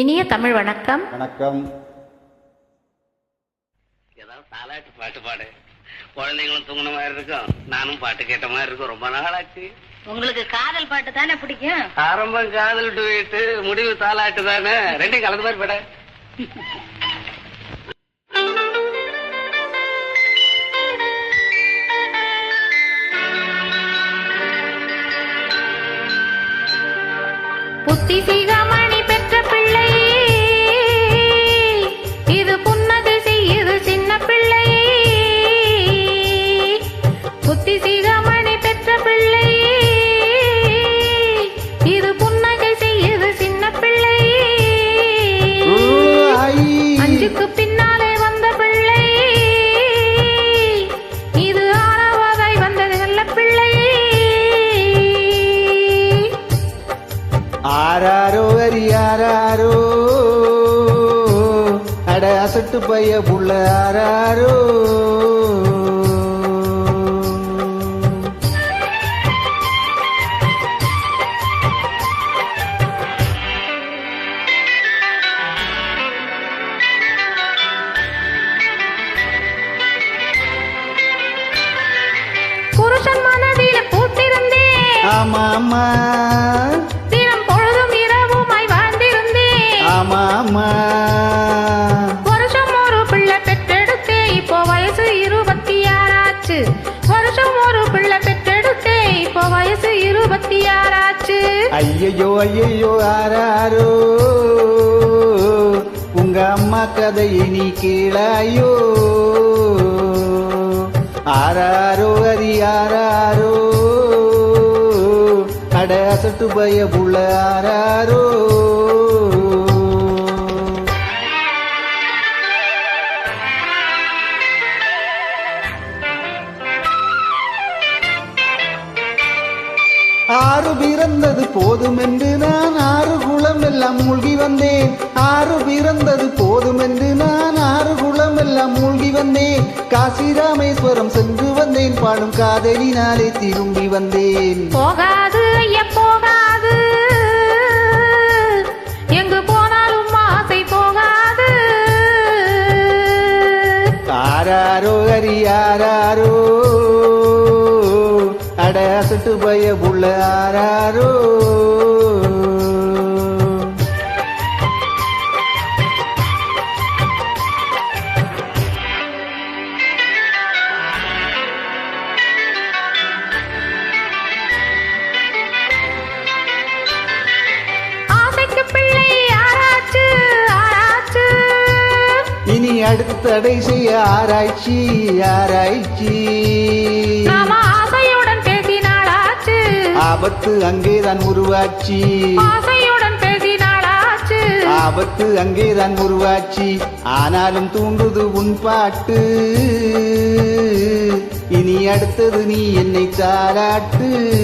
இனிய தமிழ் வணக்கம். வணக்கம். ஏதாவது தாலாட்டு பாட்டு பாடு. குழந்தைங்களும் தூங்கின மாதிரி இருக்கும். நானும் பாட்டு கேட்ட மாதிரி இருக்கும். ரொம்ப நாளாச்சு. உங்களுக்கு காதல் பாட்டு தானே பிடிக்கும்? ஆரம்பம் காதல் டுவேட்டு முடிவு தாலாட்டு தானே. ரெண்டையும் கலந்து மாதிரி பாட. புத்தி ஆராரோ அரி ஆராரோ அட அசட்டு பைய புள்ள ஆராரோ புருஷன் மனதில பூத்திருந்தேன் ஆமா ஆமா ஆமா வருஷம் ஒரு பிள்ளை பெற்றெடுத்தேன் இப்போ வயசு இருபத்தி ஆறாச்சு வருஷம் ஒரு பிள்ளை பெற்றெடுத்தேன் இப்போ வயசு இருபத்தி ஆறாச்சு ஐயையோ ஐயையோ ஆராரோ. உங்க அம்மா கதையை நீ கேளாயோ ஆராரோ அரி ஆராரோ. அட அசட்டு பய புள்ள ஆராரோ. ஆறு பிறந்தது போதும் என்று நான் ஆறு குளம் எல்லாம் மூழ்கி வந்தேன். ஆறு பிறந்தது போதும் என்று நான் ஆறு குளம் எல்லாம் மூழ்கி வந்தேன். காசி ராமேஸ்வரம் சென்று வந்தேன். பாடும் காதலினாலே திரும்பி வந்தேன். போகாது போகாது. எங்கு போனாலும் ஆசை போகாது. ஆராரோ ஹரி ஆராரோ. அட அசட்டு பய புள்ள ஆராரோ இனி அடுத்து தடை செய்ய ஆராய்ச்சி ஆராய்ச்சி. ஆபத்து அங்கேதான் உருவாச்சி. ஆசையுடன் பேசினாளாச்சு. ஆபத்து அங்கேதான் உருவாச்சி. ஆனாலும் தூண்டுது உன் பாட்டு. இனி அடுத்தது நீ என்னை தாராட்டு